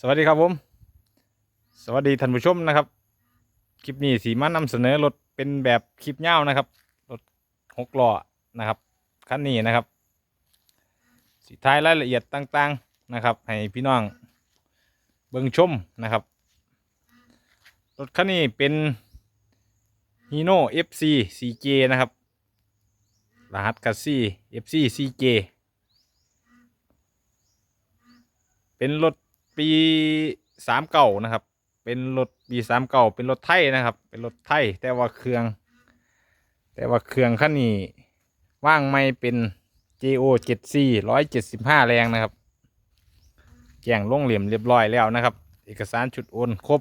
สวัสดีครับผม สวัสดีท่านผู้ชมนะครับ คลิปนี้สีมานำเสนอรถเป็นแบบคลิปยาวนะครับรถหกล้อนะครับคันนี้นะครับสีท้ายรายละเอียดต่างๆนะครับ ให้พี่น้องเบิ่งชมนะครับรถคันนี้เป็น Hino FC CJ นะครับ รหัสคัสซี่ FC CJ เป็นรถ ปีสามเก่านะครับ เป็นรถปีสามเก่าเป็นรถไทยนะครับ เป็นรถไทยแต่ว่าเครื่อง แต่ว่าเครื่องคันนี้ว่างไม่เป็น JO 7 C 175 แรงนะครับแจ้งลงเหลี่ยมเรียบร้อยแล้วนะครับ เอกสารชุดโอนครบ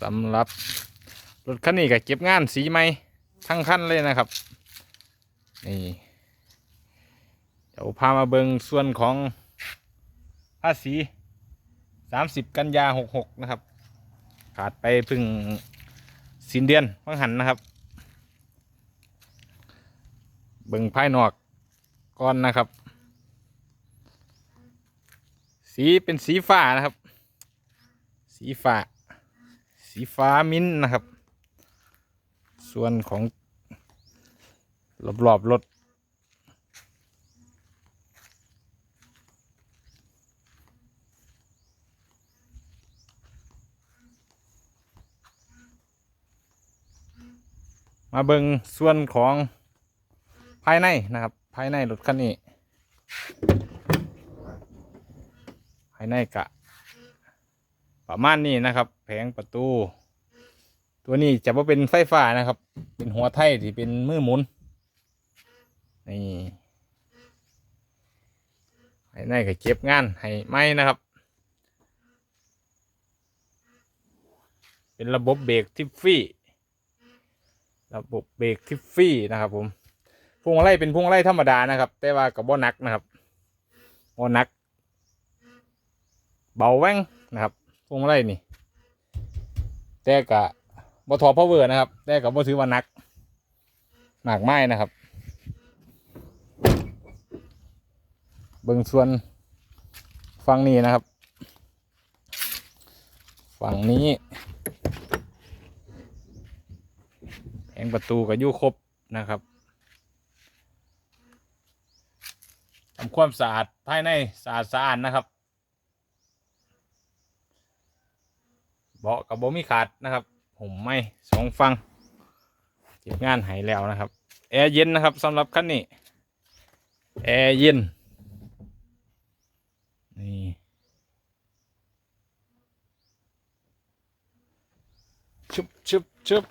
สำหรับรถคันนี้ก็เก็บงานสีไหมทั้งคันเลยนะครับ นี่เดี๋ยวพามาเบิงส่วนของ ภาษีสามสิบกันยาหกหกนะครับ ขาดไปเพึ่งสินเดือนพังหันนะครับ เบิงภายนอกก่อนนะครับ สีเป็นสีฟ้านะครับ สีฟ้า สีฟ้ามิ้นท์นะครับ ส่วนของรอบๆรถ มาเบิงส่วนของภายในนะครับ ภายในรถคันนี้ ภายในกะ ประมาณนี้นะครับ แผงประตู ตัวนี้จะว่าเป็นไฟฟ้านะครับ เป็นหัวไทยที่เป็นมือหมุนนี่ภายในก็เก็บงานให้ไหมนะครับ เป็นระบบเบรกทิฟฟี่ ระบบเบรกทิฟฟี่นะครับ ผมพวงมาลัยเป็นพวงมาลัยธรรมดานะครับ แต่ว่ากับบ่หนักนะครับบ่หนัก เบาแว้งนะครับพวงมาลัยนี่ แต่กะบ่ทอพาวเวอร์นะครับ แต่กับบ่ถือว่านักหนักไม้นะครับ เบิ่งส่วนฝั่งนี้นะครับ ฝั่งนี้ งประตูก็อยู่ครบนะครับทำความสะอาดภายในสะอาดสะอาดนะครับเบาะกับโบมีขาดนะครับผมไม่สองฟังเก็บงานหายแล้วนะครับแอร์เย็นนะครับสำหรับคันนี้แอร์เย็นนี่ชุบชุบชุบ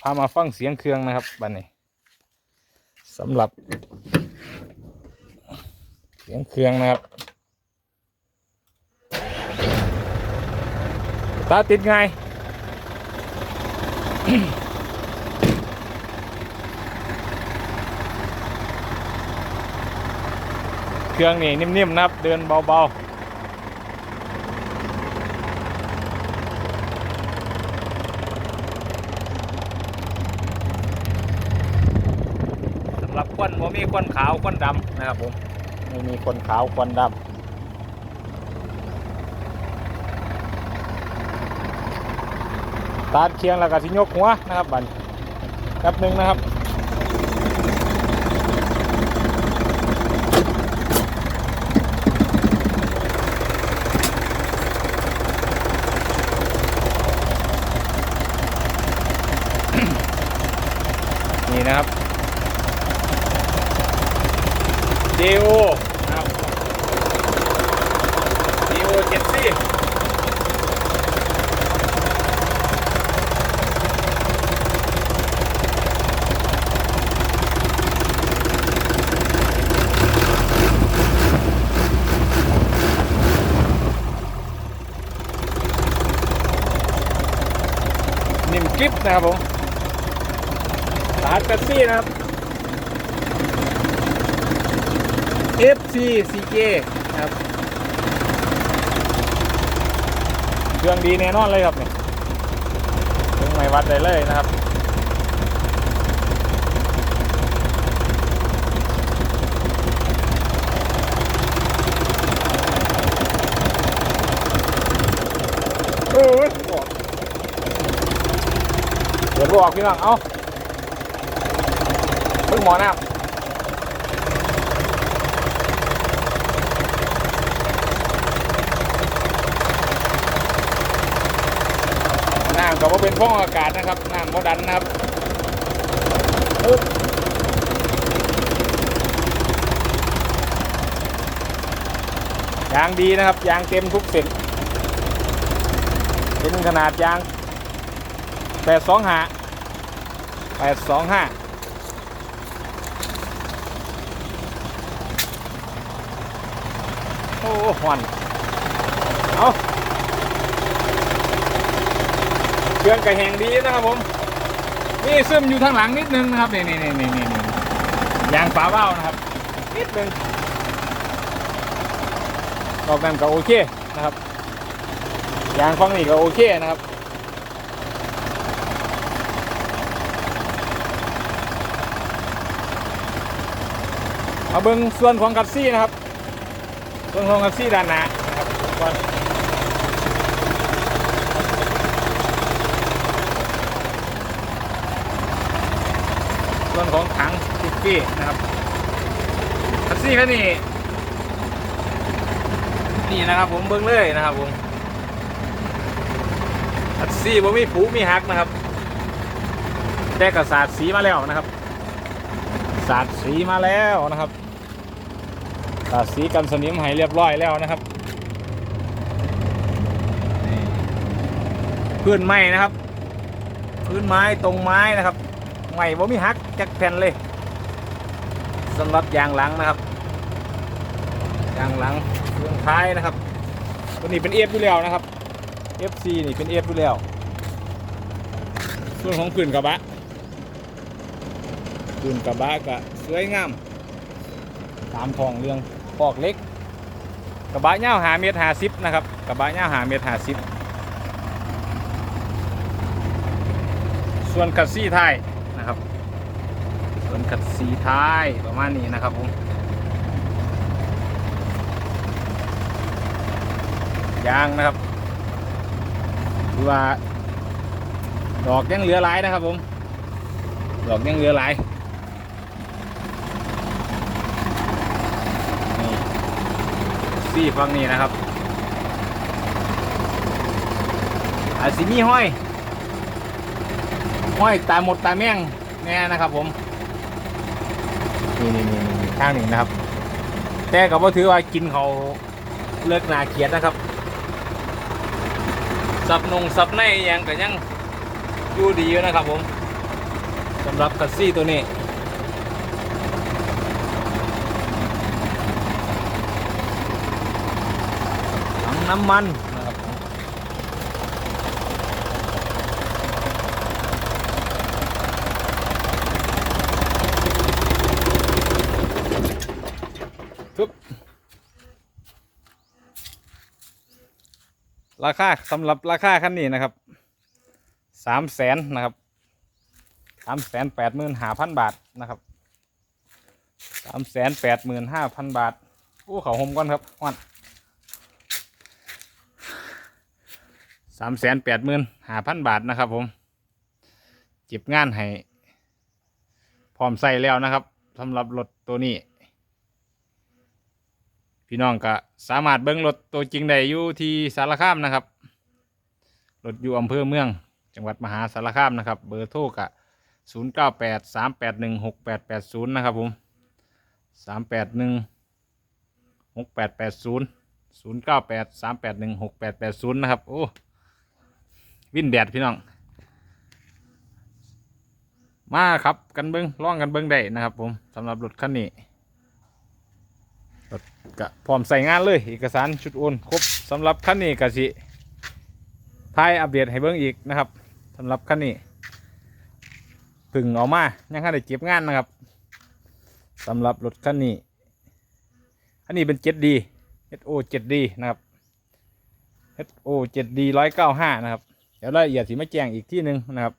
พามาฟังเสียงเครื่องนะครับบันนี้สำหรับ เสียงเครื่องนะครับตาติดไงเครื่องนี่นิ่มๆนะครับ เดินเบาๆ สำหรับควันว่า มีควันขาวควันดำนะครับผมไม่มีควันขาวควันดำตาดเคียงแล้วก็สิยกหัวนะครับบันแป๊บหนึ่งนะครับ นี่นะครับ DO นะครับ DO เจ็ดสี่นิ่มกริปนะครับผมสาร์ทแป๊บซี่นะครับ FC CJ ครับเครื่องดีแน่นอนเลยครับเนี่ยเคงไม่วัดได้เลยนะครับเออเดี๋ยวบอกพี่น้อง เอ้าเพิ่งหมอน้ำ น้ำก็บ่าเป็นฟองอากาศนะครับน้ำบ่ดันนะครับยางดีนะครับ ยางเต็มทุกเส้นเป็นขนาดยางแปดสองห้าแปดสองห้าโอ้หวันเอา เครื่องกระแหงดีนะครับผมนี่ซึมอยู่ทางหลังนิดนึงนะครับนี่นี่นี่นี่นี่ยางฝาเบ้านะครับ นิดนึงตอกนั้นก็โอเคนะครับยางฟังนี่ก็โอเคนะครับมาเบิ้งส่วนของกัดซี่นะครับส่วนของกัดซี่ด้านหน้านะครับก่อน ส่วนของถังทิกกี้นะครับกัดซี่คันนี้นี่นะครับผมเบิ้งเลยนะครับผมกัดซี่บ่มีผูมีหักนะครับแต่กระสาดสีมาแล้วนะครับ สาดสีมาแล้วนะครับสาดสีกันสนิมให้เรียบร้อยแล้วนะครับพื้นไม้นะครับ พื้นไม้ตรงไม้นะครับไม้บ่มีหัก จักแผ่นเลยสำหรับยางหลังนะครับ ยางหลังเครื่องท้ายนะครับ ตัวนี้เป็นเอฟอยู่แล้วนะครับ FC นี่เป็นเอฟอยู่แล้ว ส่วนของพื้นกระบะปืนกระบะก็สวยงามตามทองเรื่องปอกเล็ก กระบะเงาหาเมตรหาสิบนะครับ กระบะเงาหาเมตรหาสิบส่วนคัดซี่ท้าย นะครับสีท้ายประมาณนี้นะครับผมยางนะครับคือว่า ดอกยังเหลือหลายนะครับผม ดอกยังเหลือหลายนี่ซี่ฟังนี่นะครับอาจสิมีห้อย ห้อยตาหมดตาแม่งแน่นะครับผม นี่นี่นี่ข้างนี้นะครับ แต่ก็บ่ถือว่ากินเขาเลิกนาเขียดนะครับสับนงสับในอหยังก็ยังอยู่ดีอยู่นะครับผมสำหรับคัสซี่ตัวนี้ถังน้ำมันนะครับผมปึ๊บ ราคาสำหรับราคาคันนี้นะครับสามแสนนะครับสามแสนแปดหมื่นห้าพันบาทนะครับสามแสนแปดหมื่นห้าพันบาทโอ้เขาหมก่อนครับวันสามแสนแปดหมื่นห้าพันบาทนะครับ ผมเก็บงานให้พร้อมใส่แล้วนะครับสำหรับรถตัวนี้ พี่น้องก็สามารถเบิ้งรถตัวจริงได้อยู่ที่สารคามนะครับ รถอยู่อำเภอเมือง จังหวัดมหาสารคามนะครับ เบอร์โทรกะศูนย์เก้าแปดสามแปดหนึ่งหกแปดแปดศูนย์นะครับผมสามแปดหนึ่งหกแปดแปดศูนย์ศูนย์เก้าแปดสามแปดหนึ่งหกแปดแปดศูนย์นะครับโอ้วิ่นแดดพี่น้อง มาครับกันเบิ้งล่องกันเบิ้งได้นะครับผมสำหรับรถคันนี้ กะพร้อมใส่งานเลย เอกสารชุดโอนครบสำหรับคันนี้กะสิท้ายอัปเดตให้เบิ้งอีกนะครับสำหรับคันนี้เพึ่งเอามายังให้ได้เก็บงานนะครับสำหรับรถคันนี้อันนี้เป็น 7D SO 7D นะครับ SO 7D 195 นะครับ เดี๋ยวรายละเอียดสิมาแจ้งอีกที่หนึ่งนะครับ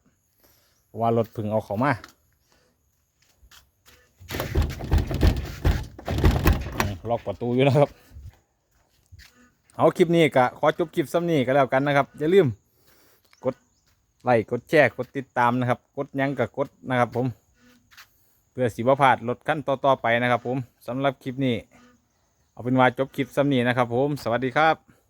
ว่ารถผึ่งเอาเขามาอืม ล็อกประตูอยู่นะครับ เอาคลิปนี้ก็ขอจบคลิปซ้ำนี้ก็แล้วกันนะครับ อย่าลืมกดไลค์กดแชร์กดติดตามนะครับ กดยังกับกดนะครับ ผม เพื่อสีบพลาดลดขั้นต่อๆไปนะครับ ผมสำหรับคลิปนี้ เอาเป็นว่าจบคลิปซ้ำนี้นะครับ ผม สวัสดีครับ